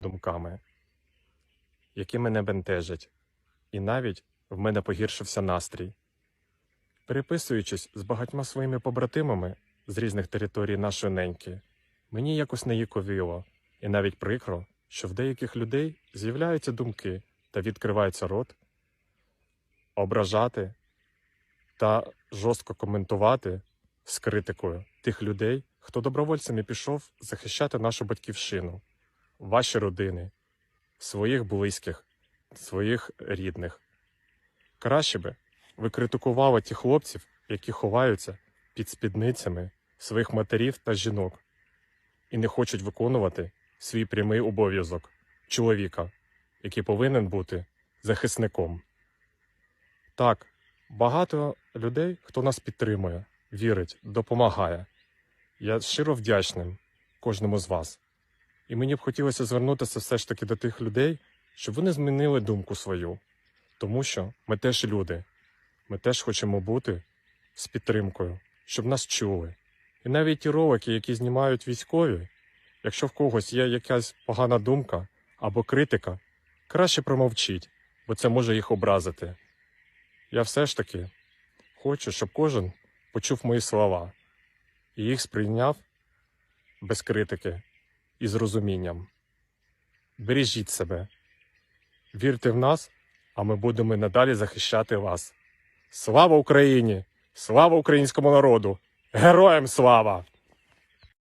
думками, які мене бентежать, і навіть в мене погіршився настрій. Переписуючись з багатьма своїми побратимами з різних територій нашої неньки, мені якось неїковіло і навіть прикро, що в деяких людей з'являються думки та відкривається рот ображати та жорстко коментувати з критикою тих людей, хто добровольцями пішов захищати нашу батьківщину, ваші родини, своїх близьких, своїх рідних. Краще би ви критикували ті хлопців, які ховаються під спідницями своїх матерів та жінок і не хочуть виконувати свій прямий обов'язок чоловіка, який повинен бути захисником. Так, багато людей, хто нас підтримує, вірить, допомагає. Я щиро вдячним кожному з вас. І мені б хотілося звернутися все ж таки до тих людей, щоб вони змінили думку свою. Тому що ми теж люди, ми теж хочемо бути з підтримкою, щоб нас чули. І навіть ті ролики, які знімають військові, якщо в когось є якась погана думка або критика, краще промовчіть, бо це може їх образити. Я все ж таки хочу, щоб кожен почув мої слова і їх сприйняв без критики і з розумінням. Бережіть себе, вірте в нас, а ми будемо надалі захищати вас. Слава Україні! Слава українському народу! Героям слава!